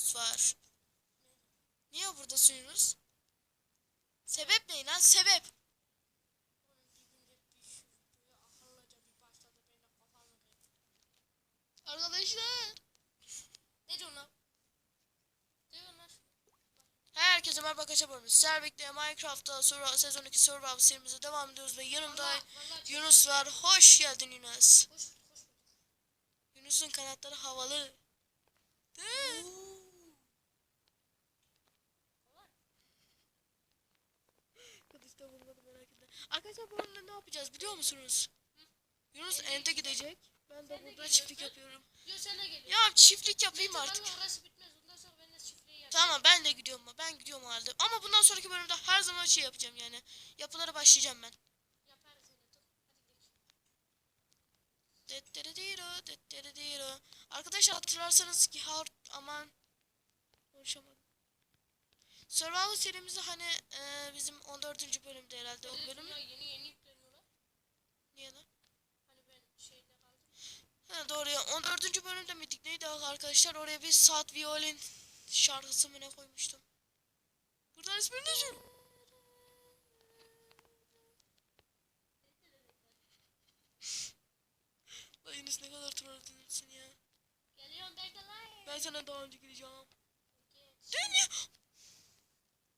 Yunus var. Niye buradasın Yunus? Sebep ne lan sebep? Arkadaşlar. Ne diyorsun lan? Herkese merhaba kaçabarımız. Servik'te Minecraft'ta Survival, sezon 2 Survival serimize devam ediyoruz ve yanımda çok- Yunus var. Hoş geldin Yunus. Yunus'un kanatları havalı. Değil Arkadaşlar bu arada ne yapacağız biliyor musunuz? Yunus Ente gidecek. Ben de burada çiftlik yapıyorum. Yo sen de geliyorsun. Ya çiftlik yapayım Neyse, artık. orası bitmez. Ondan sonra ben de çiftliği yapayım. Tamam ben de gidiyorum. Ben gidiyorum halde. Ama bundan sonraki bölümde her zaman şey yapacağım yani. Yapılara başlayacağım ben. Yaparız yine. Dur. Hadi detterediro. Arkadaşlar hatırlarsanız ki har aman konuşamadım. Survival serimizde hani e, bizim 14. bölümde herhalde o bölüm. dünya yeni yeni yükleniyorlar. Niye lan? Hani ben şeyde kaldım. Ha, doğru ya 14. bölümde miydik neydi arkadaşlar oraya bir saat violin şarkısı mı ne koymuştum. Buradan ismini de söyle. Lan ne kadar troll dinliyorsun ya. Geliyorum bekle lan. Ben sana daha önce gideceğim. Geç. Dön ya.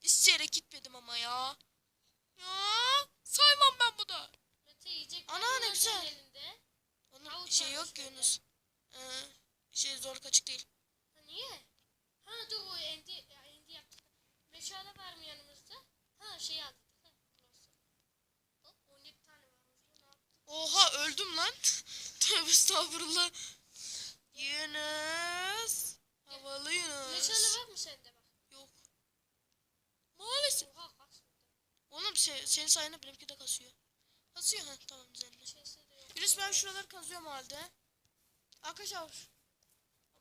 İsteyerek gitmedim ama ya. Ya saymam ben bu da. Mete yiyecek. Ana, ne güzel. elinde? Onun Tavuk şey yok ki. Yunus. Ee, şey zor kaçık değil. Ha niye? Ha dur o endi, ya, endi yaptık. Meşale var mı yanımızda? Ha şey aldık. Ha, burası. Hop 17 tane var orada. Ne yaptık? Oha öldüm lan. Tövbe estağfurullah. Yunus. Havalı Yunus. Meşale var mı sende bak? Yok. Maalesef. Oha kasmadı. Oğlum se senin sayende benimki de kasıyor. Kasıyor ha tamam yok. Yunus ben şuraları kazıyorum halde. Arkadaşlar.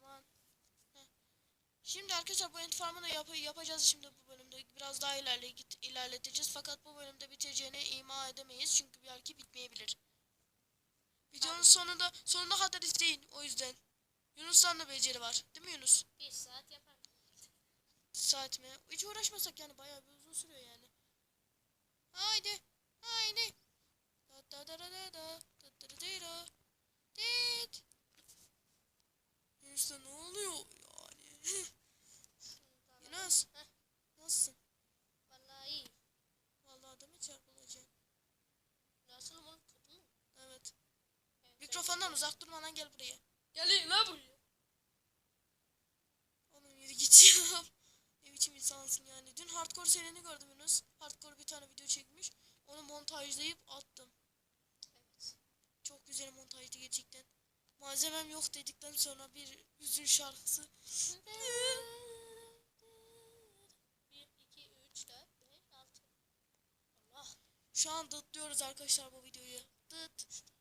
Aman. Heh. Şimdi arkadaşlar bu end farmını yap yapacağız şimdi bu bölümde. Biraz daha ilerle git ilerleteceğiz. Fakat bu bölümde biteceğini ima edemeyiz. Çünkü belki bitmeyebilir. Videonun sonunda sonuna kadar izleyin o yüzden. Yunus'tan da beceri var. Değil mi Yunus? Bir saat yapar. Saat mi? Hiç uğraşmasak yani bayağı bir uzun sürüyor yani. Haydi. Haydi. Da da da da da da. Da da da da. Dit. İşte ne oluyor yani? Yunus. Nasılsın? Vallahi iyi. Vallahi adamı çarpılacak. Nasılım oğlum kötü mü? Evet. Mikrofondan uzak durmadan gel buraya. Gel lan buraya. Oğlum yürü git ya biçim insansın yani. Dün hardcore serini gördüm Yunus. Hardcore bir tane video çekmiş. Onu montajlayıp attım. Evet. Çok güzel montajdı gerçekten. Malzemem yok dedikten sonra bir hüzün şarkısı. 1, 2, 3, 4, 5, 6. Allah. Şu an dıtlıyoruz arkadaşlar bu videoyu. Dıt bitti,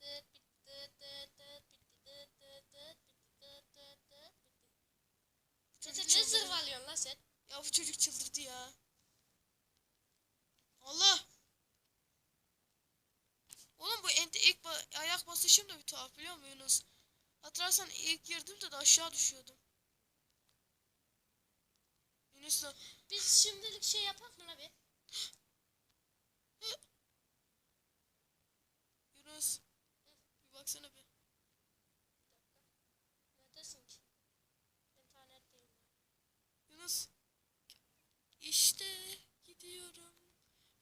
dıt dıt dıt bitti, dıt dıt dıt bitti, dıt dıt dıt bitti. Çocuk Mete ne çıldırdı. zırvalıyorsun lan sen? Ya bu çocuk çıldırdı ya. Allah. Oğlum bu ente ilk ba- ayak basışım da bir tuhaf biliyor musun Yunus? Hatırlarsan ilk girdiğimde de aşağı düşüyordum. Yunus'la Biz şimdilik şey yapak mı la bir? Yunus. Bir baksana bir. Neredesin ki? İnternetteyim. Yunus. İşte gidiyorum.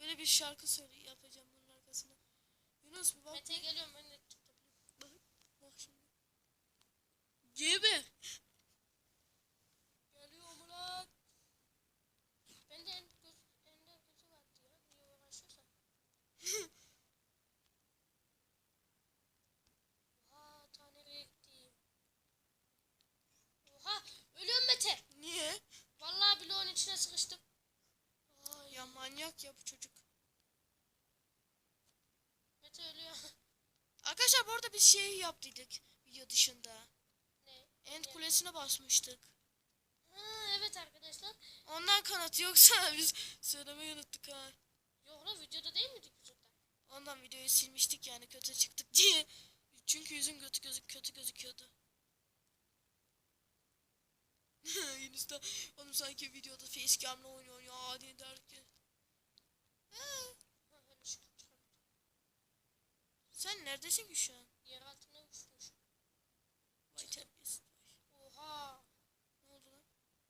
Böyle bir şarkı söyle yapacağım bunun arkasına. Yunus bir bak. Mete geliyorum ben de tuttum. Bak, bak şimdi. Gibi. biz şey yaptıydık video dışında. Ne? End ne? kulesine basmıştık. Ha, evet arkadaşlar. Ondan kanat yoksa biz söylemeyi unuttuk ha. Yok lan videoda değil miydik biz? Ondan videoyu silmiştik yani kötü çıktık diye. Çünkü yüzüm kötü gözük kötü gözüküyordu. Yunus da oğlum sanki videoda face facecam'la oynuyor ya diye derken. Sen neredesin ki şu an? Yer altına uçmuş. Vay terbiyesiz. vay. Oha. Ne oldu lan?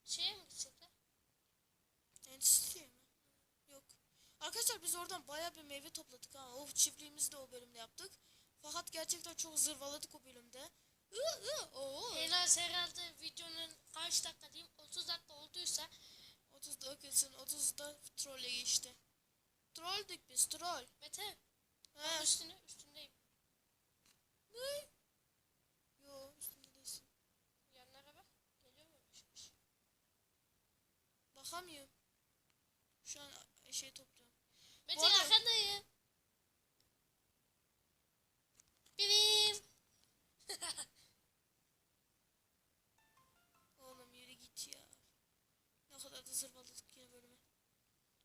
Şeye mi gidecekler? Endüstriye mi? Yok. Arkadaşlar biz oradan bayağı bir meyve topladık ha. O çiftliğimizi de o bölümde yaptık. Fakat gerçekten çok zırvaladık o bölümde. Iı, az herhalde videonun kaç dakika diyeyim 30 dakika olduysa 30 dakikasın 30'da trolle geçti. Trolldük biz troll. Mete He. ben üstüne Yo üstünde değilsin. Yanlara bak. Geliyor mu? Yavaş. Bakamıyorum. Şu an şey topluyorum. Mete Bu arada- arkandayım. Bibim. Oğlum yürü git ya. Ne kadar da zırvaladık yine bölümü.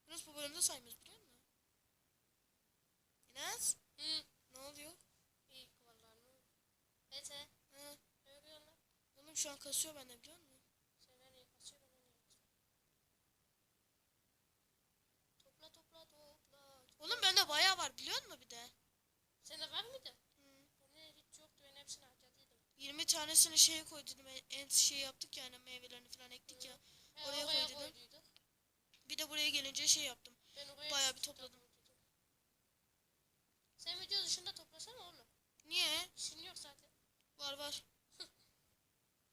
Yunus bu bölümde saymıyoruz biliyor musun? Yunus Hı. ne oluyor? İyi vallahi ne oldu? Mete Hı. ne örüyorsun lan? Oğlum şu an kasıyor bende biliyor musun? Sen nereye kasıyor ben nereye? Topla topla topla. Oğlum bende bayağı var biliyor musun bir de? Sende var mıydı? Hı. Bende hiç yoktu ben hepsini harcadıydım. 20 tanesini şeye koydum. En şey yaptık yani meyvelerini falan ektik ya. He, Oraya oraya koyduydum. koyduyduk. Bir de buraya gelince şey yaptım. Ben Bayağı bir topladım. koyduydum. Sen video dışında toplasana oğlum. Niye? İşin yok zaten. Var var.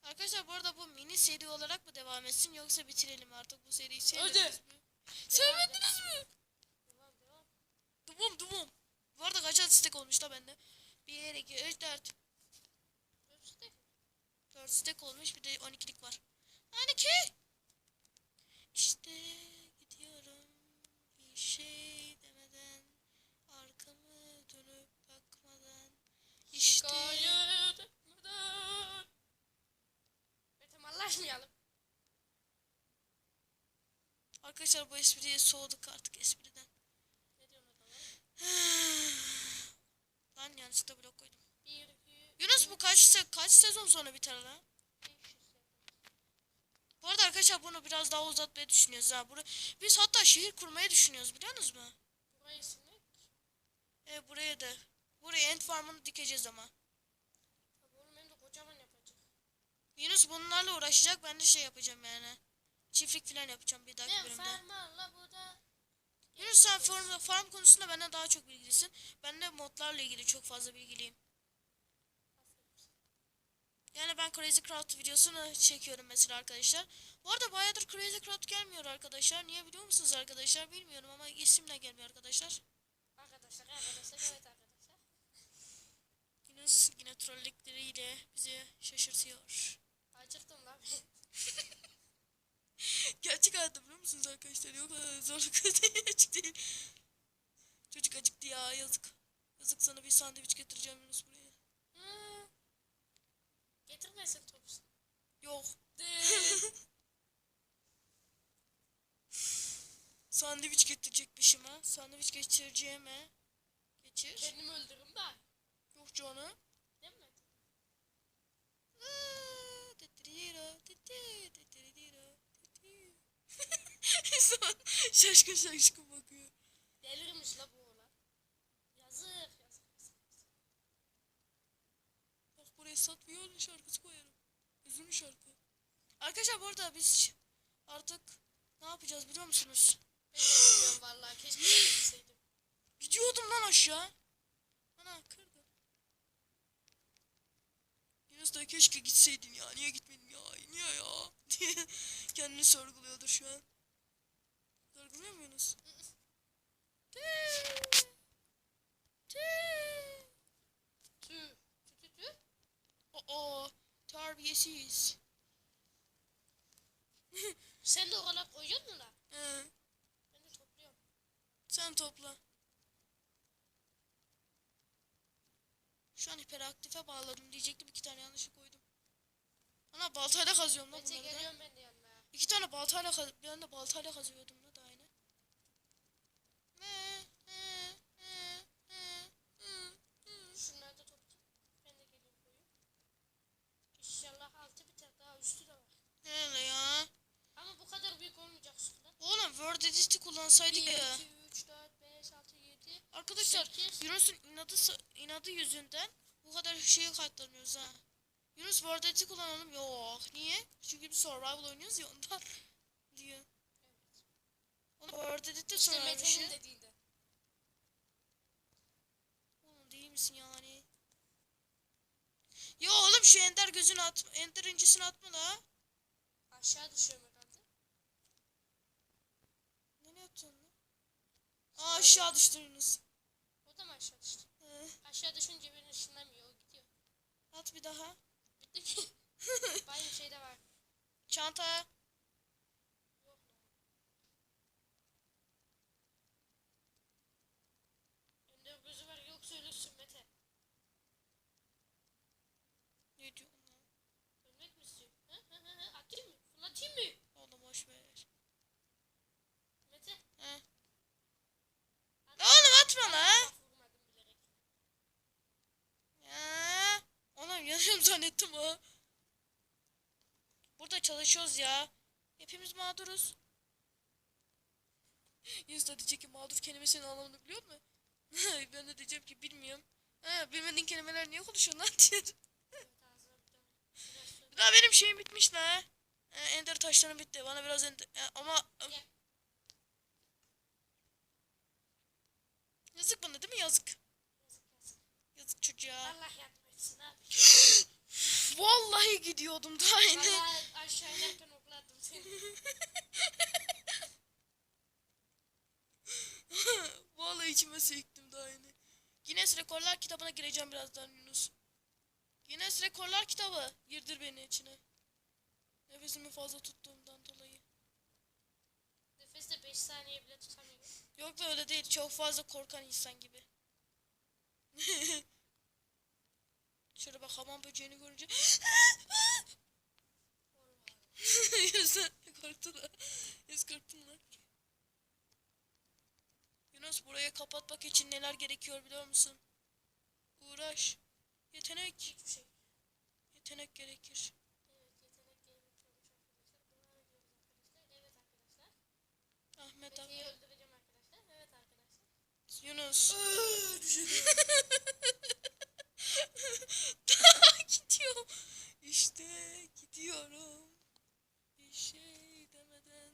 Arkadaşlar bu arada bu mini seri olarak mı devam etsin yoksa bitirelim artık bu seriyi sevmediniz mi? Sevmediniz mi? Devam devam. Dumum dumum. Bu arada kaç stack olmuş da bende? 1, 2, 3, 4. Ölçüde. 4 stack olmuş bir de 12'lik var. 12. İşte gidiyorum bir şey demeden arkamı dönüp bakmadan işte Şikayet etmeden. Mete mallaşmayalım. Arkadaşlar bu espriye soğuduk artık espriden. Ne diyorsun adama? Lan yanlışlıkla blok koydum. Bir, iki, Yunus bu kaç se- kaç sezon sonra biter lan? Bu arada arkadaşlar bunu biraz daha uzatmayı düşünüyoruz ha. Bura, biz hatta şehir kurmayı düşünüyoruz biliyor musunuz mu? Burayı silmek. E buraya da. Buraya end farmını dikeceğiz ama. Oğlum hem de kocaman yapacak. Yunus bunlarla uğraşacak ben de şey yapacağım yani. Çiftlik falan yapacağım bir dahaki bölümde. farmarla burada. Yunus sen farm, farm konusunda benden daha çok bilgilisin. Ben de modlarla ilgili çok fazla bilgiliyim. Yani ben Crazy Crowd videosunu çekiyorum mesela arkadaşlar. Bu arada bayağıdır Crazy Crowd gelmiyor arkadaşlar. Niye biliyor musunuz arkadaşlar? Bilmiyorum ama isimle gelmiyor arkadaşlar. Arkadaşlar arkadaşlar evet arkadaşlar. Yunus yine trolllükleriyle bizi şaşırtıyor. Acıktım lan. Gerçek hayatta biliyor musunuz arkadaşlar? Yok zorluk değil, açık değil. Çocuk acıktı ya yazık. Yazık sana bir sandviç getireceğim Yunus buraya. Hı. Getirmesin topsun. Yok. Sandviç getirecekmişim ha. Sandviç geçireceğime. Geçir. Kendimi öldürürüm da. Yok canım. Değil mi? Aa, Son şaşkın şaşkın bakıyor. Delirmiş la bu oğlan. Yazık yazık yazık. Bak buraya satmıyor şarkısı koyarım. Üzümlü şarkı. Arkadaşlar bu arada biz artık ne yapacağız biliyor musunuz? Ben de bilmiyorum vallahi keşke bilseydim. Gidiyordum lan aşağı. Ana kırdı. Yunus da keşke gitseydin ya. Niye gitmedin ya? Niye ya? diye kendini sorguluyordur şu an. Mu. Tüh tüh tüh. Oo, terbiyesiz. Sen de oralar koyuyor musun lan? He, Ben de topluyorum. sen topla. Şu an hiperaktife bağladım diyecektim iki tane yanlış koydum. Ana baltayla kazıyorum lan bunları geliyorum ben de yanına. İki tane baltayla kaz ben de baltayla kazıyordum da da aynı. Şunları da toplayayım. Ben de geliyorum koyayım. İnşallah altı biter daha üstü de var. Öyle ya. Ama bu kadar büyük olmayacak sular. Kullansaydık 1, ya. 2, 3, 4, 5, 6, 7, Arkadaşlar 8. Yunus'un inadı, inadı yüzünden bu kadar şeye katlanıyoruz ha. Yunus Edit'i kullanalım. Yok. Niye? Çünkü biz survival oynuyoruz ya ondan diyor. Oğlum Word Edit'te İşte bir Mete'nin dediğinde. Oğlum değil misin yani? Ya oğlum şu ender gözünü at. Ender incisini atma la. Aşağı düşüyorum herhalde. Nereye atıyorsun lan? Aa aşağı düştü Yunus. O da mı aşağı düştü? He. Aşağı düşünce beni ışınlamıyor. O gidiyor. At bir daha. Bitti ki. Bayağı şey de var. Çanta. Yok lan. Ender gözü var yoksa ölürsün Mete. Ne diyorsun lan? Ölmek mi istiyor? Hı hı hı hı. Atayım mı? Fırlatayım mı? Oğlum boş ver. Mete. He. At. La oğlum atma la. Bak, vurmadım bilerek. Ya. Oğlum yanıyorum zannettim ha. Burada çalışıyoruz ya. Hepimiz mağduruz. Yunus da diyecek ki mağdur kelimesinin anlamını biliyor musun? ben de diyeceğim ki bilmiyorum. Ha, bilmediğin kelimeler niye konuşuyorsun lan söyle. Daha benim şeyim bitmiş la. Ha, ender taşlarım bitti. Bana biraz ender... Ama... Gel. Yazık bana değil mi yazık? Yazık yazık. Yazık çocuğa. Allah yardım etsin abi. Vallahi gidiyordum daha yine. Vallahi aşağı inerken okladım seni. Vallahi içime sektim daha yine. Guinness Rekorlar kitabına gireceğim birazdan Yunus. Guinness Rekorlar kitabı. Girdir beni içine. Nefesimi fazla tuttuğumdan dolayı. Nefeste 5 saniye bile tutamıyorum. Yok da öyle değil. Çok fazla korkan insan gibi. Şöyle bak hamam böceğini görünce Yunus korktun lan. Yunus korktun lan. Yunus burayı kapatmak için neler gerekiyor biliyor musun? Uğraş. Yetenek. Hiçbir şey. Yetenek gerekir. Yetenek gelmiş olmuş arkadaşlar. Devam ediyoruz arkadaşlar. Evet arkadaşlar. Ahmet Mete'yi abi. öldüreceğim arkadaşlar. Evet arkadaşlar. Yunus. Gidiyor. İşte gidiyorum. Bir şey demeden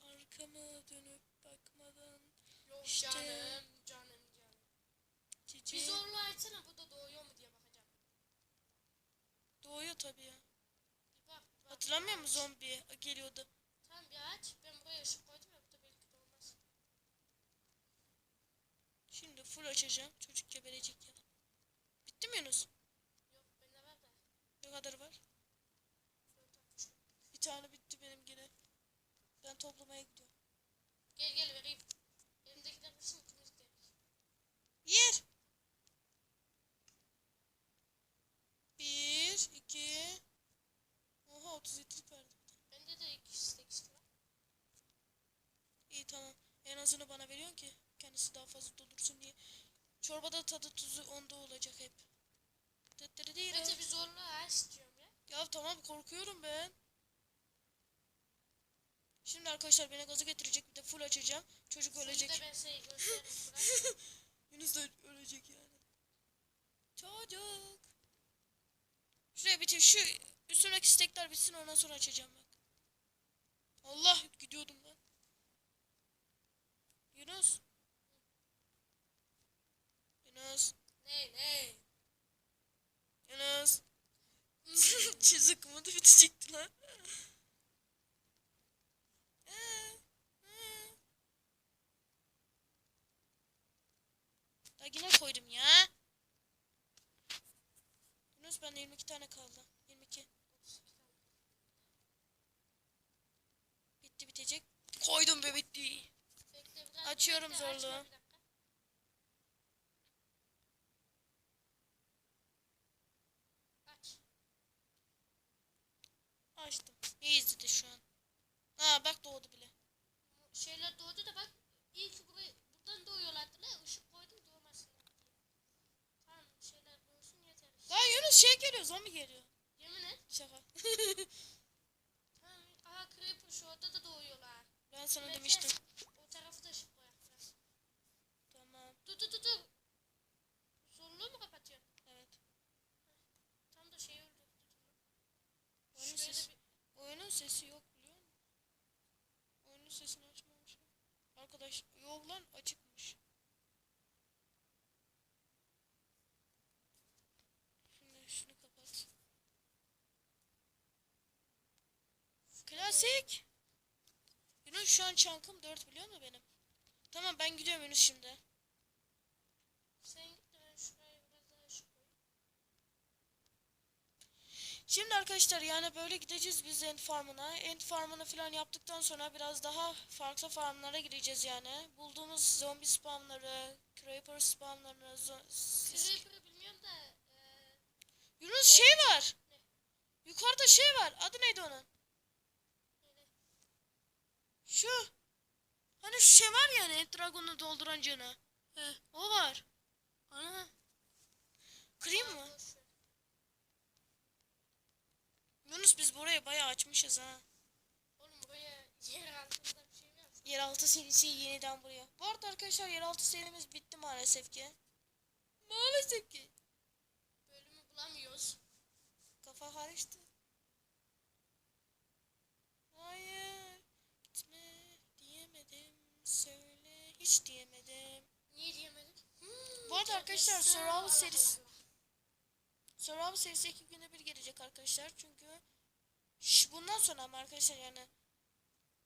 arkama dönüp bakmadan Yok İşte. canım canım canım. cici Bir zorlu açsana bu da doğuyor mu diye bakacağım. doğuyor tabii ya. Bir bak. bak. Hatırlamıyor musun zombi geliyordu. Tamam bir aç. Ben buraya ışık koydum ya bu da belki de olmaz. Şimdi full açacağım. Çocuk geberecek ya. Bitti mi Yunus? Yok bende var da. Ne kadar var? Tane bitti benim yine. Ben toplamaya gidiyorum. Gel gel vereyim. Elimdekiler bitsin ikimiz gideriz. Yer. Bir, iki. Oha 30 litrelik verdi. Bende de iki stek var. İyi tamam. En azını bana veriyorsun ki kendisi daha fazla doldursun diye. Çorbada tadı tuzu onda olacak hep. Tıttırı değil Mete bir zorlu aç diyorum ya. Ya tamam korkuyorum ben. Şimdi arkadaşlar beni gaza getirecek bir de full açacağım. Çocuk ölecek. Şimdi ben seni gösteririm. Yunus da ölecek yani. Çocuk. Şuraya bitir. Şu üstündeki stekler bitsin ondan sonra açacağım bak. Allah gidiyordum ben. Yunus. Yunus. ne ne? Yunus. Çizik umudu bitecekti lan. Ee, ee. Daha yine koydum ya. Yunus bende 22 tane kaldı. 22. 32 tane. Bitti bitecek. Koydum be bitti. Açıyorum zorluğu. Açtım. İyi izledi şu an. Ha bak doğdu bile. Şeyler doğdu da bak. Ki burayı, buradan doğuyorlardı. Ne ışık Aa Yunus şey geliyor zombi geliyor. Yemin et. Şaka. ha, aha creeper şu orada da doğuyorlar. Ben sana Bekle. demiştim. O tarafı da ışık koyacağız. Tamam. Dur dur dur dur. Zorluğu mu kapatıyorsun? Evet. Tam da şey öldü. Oyunun sesi, bir... oyunun sesi yok biliyor musun? Oyunun sesini açmamışım. Arkadaş yok lan açıkmış. Klasik. Yunus şu an çankım 4 biliyor musun benim? Tamam ben gidiyorum Yunus şimdi. Sen git de ben şuraya biraz daha koyayım. Şimdi arkadaşlar yani böyle gideceğiz biz End Farm'ına. End Farm'ını falan yaptıktan sonra biraz daha farklı farmlara gireceğiz yani. Bulduğumuz zombi spamları, creeper spamlarını, Creeper'ı bilmiyorum da eee Yunus şey var. Yukarıda şey var. Adı neydi onun? Şu. Hani şu şey var ya hani Dragon'u dolduran canı. He, o var. Ana. Kırayım mı? Yunus biz burayı bayağı açmışız ha. Oğlum buraya yer altında bir şey mi yapsın? Yeraltı serisi yeniden buraya. Bu arada arkadaşlar yeraltı serimiz bitti maalesef ki. Maalesef ki. Bölümü bulamıyoruz. Kafa karıştı. Hayır. Gitme diyemedim. Söyle hiç diyemedim. Niye diyemedik? Hmm, Bu arada arkadaşlar, Survival serisi-. Survival serisi iki günde bir gelecek arkadaşlar. Çünkü Şş, bundan sonra mı arkadaşlar yani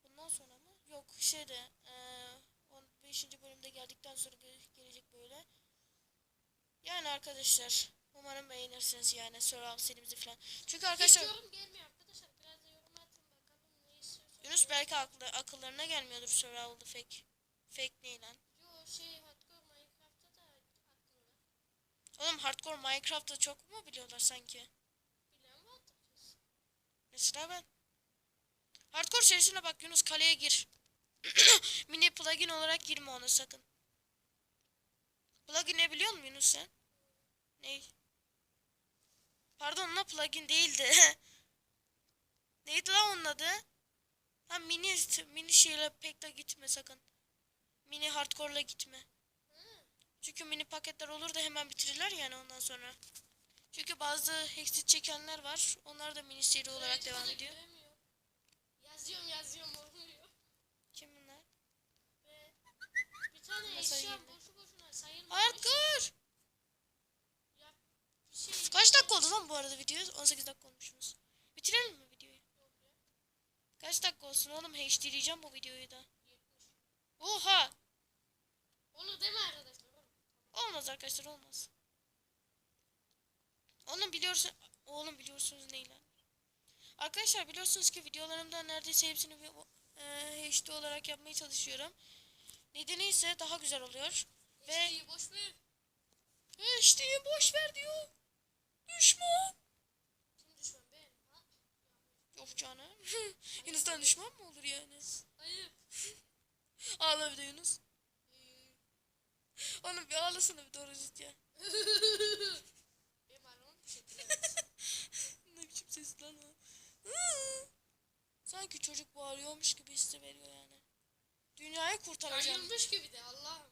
bundan sonra mı? Yok şeyde eee 15. bölümde geldikten sonra ge- gelecek böyle. Yani arkadaşlar umarım beğenirsiniz yani Survival serimizi falan. Çünkü Hiç arkadaşlar yorum gelmiyor arkadaşlar. Biraz da yorum atın bakalım ne istiyorsunuz. Yunus belki aklı, akıllarına gelmiyordur Survival'da fake. Fake ne lan? Yo şey hardcore Minecraft'ta da aklımda. Oğlum hardcore Minecraft'ta çok mu biliyorlar sanki? Bilen vardır. Mesela ben. Hardcore serisine bak Yunus kaleye gir. Mini plugin olarak girme ona sakın. Plugin ne biliyor musun Yunus sen? Ney? Pardon la plugin değildi. Neydi lan onun adı? Ha mini mini şeyle pek de gitme sakın. Mini hardcore'la gitme. Hı. Çünkü mini paketler olur da hemen bitirirler yani ondan sonra. Çünkü bazı hexit çekenler var. Onlar da mini seri olarak devam de ediyor. göremiyor. Yazıyorum yazıyorum olmuyor. Kim bunlar? Ve bir tane Mesela eşya yirmi. boşu boşuna sayılmamış. Hardcore! Ya şey Kaç dakika oldu lan bu arada video? 18 dakika olmuşsunuz. Bitirelim mi videoyu? Kaç dakika olsun oğlum? HD'leyeceğim bu videoyu da. 70. Oha! Olur değil mi arkadaşlar? Olmaz arkadaşlar olmaz. Oğlum biliyorsun... Oğlum biliyorsunuz neyle? Arkadaşlar biliyorsunuz ki videolarımda neredeyse hepsini e, HD olarak yapmaya çalışıyorum. Nedeni ise daha güzel oluyor. Ve İyi boş ver. HD'yi boş ver diyor. Düşman. Kim düşman ben? Ha? Yok canım. Yunus'tan düşman mı olur yani? Hayır. Ağla bir de Yunus. Oğlum bir ağlasana bir doğru ya. Benim şey. Ne biçim ses lan o. Sanki çocuk bağırıyormuş gibi hissi veriyor yani. Dünyayı kurtaracağım. Yayılmış gibi de Allah'ım.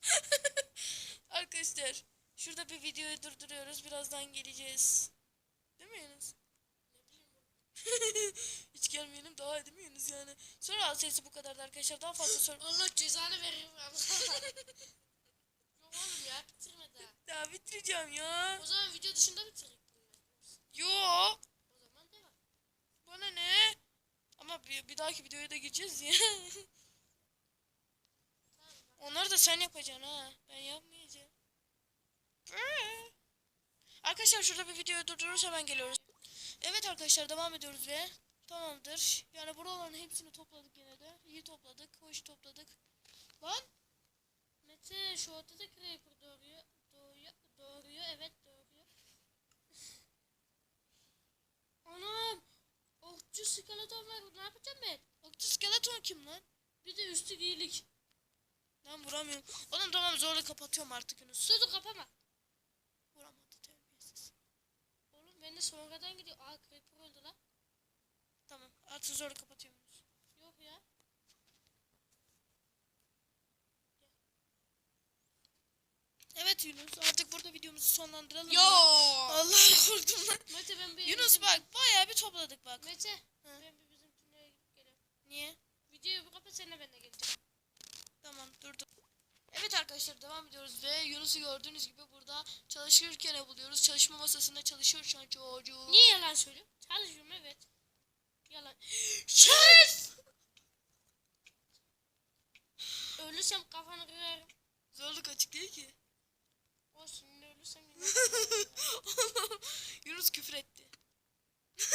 Arkadaşlar şurada bir videoyu durduruyoruz. Birazdan geleceğiz. Değil mi Yunus? Ne bileyim. Hiç gelmeyelim daha Yunus yani? Sonra sesi bu kadardı arkadaşlar. Daha fazla sor. Allah cezanı verir Allah. Yok oğlum ya bitirme daha. Ya bitireceğim ya. O zaman video dışında bunlar. Yok. O zaman devam. Bana ne? Ama bir, bir dahaki videoya da gireceğiz ya. Onları da sen yapacaksın ha. Ben yapmayacağım. Arkadaşlar şurada bir videoyu durdururuz hemen geliyoruz. Evet arkadaşlar devam ediyoruz ve tamamdır. Yani buraların hepsini topladık yine de. İyi topladık, hoş topladık. Lan Mete şu ortada creeper doğuruyor. Doğuyor. Doğuruyor evet doğuruyor. Anam. Okçu skeleton var. Ne yapacağım ben? Okçu skeleton kim lan? Bir de üstü giyilik. Lan vuramıyorum. Oğlum tamam zorla kapatıyorum artık. Dur dur kapama. Vuramadı terbiyesiz. Oğlum ben de sonradan gidiyor. Aa creeper zorla kapatıyorum Yunus. Yok ya. Evet Yunus artık burada videomuzu sonlandıralım. Yo. mı? Allah korktum lan. Mete ben bir Yunus bizim- bak bayağı bir topladık bak. Mete Hı. ben bir bizim tünele gidip geliyorum. Niye? Videoyu bir kapat seninle ben de geleceğim. Tamam durdum. Evet arkadaşlar devam ediyoruz ve Yunus'u gördüğünüz gibi burada çalışırken buluyoruz. Çalışma masasında çalışıyor şu an çocuk. Niye yalan söylüyor? Çalışıyorum evet. Yalan. Şef! Ölürsem kafanı kırarım. Zorluk açık değil ki. Olsun yine ölürsem yine. Yunus küfür etti.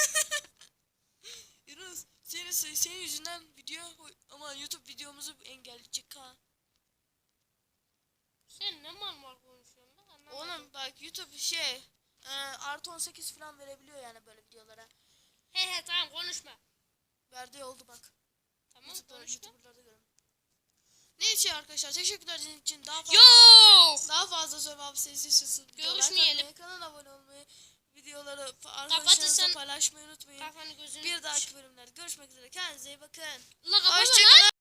Yunus senin, senin yüzünden video ama YouTube videomuzu engelleyecek ha. Sen ne mal mal konuşuyorsun lan. Oğlum bak YouTube şey e, artı 18 falan verebiliyor yani böyle videolara. He he tamam konuşma. Verdiği oldu bak. Tamam YouTube'da, konuşma. YouTuber'larda görün. Neyse arkadaşlar teşekkürler sizin için daha fazla Yok. daha fazla Survivor serisi videolar Görüşmeyelim. kanala abone olmayı, videoları arkadaşlarınızla paylaşmayı unutmayın. Kafanı gözünü. Bir dahaki bölümlerde görüşmek üzere. Kendinize iyi bakın. La kapama lan. Hoşçakalın.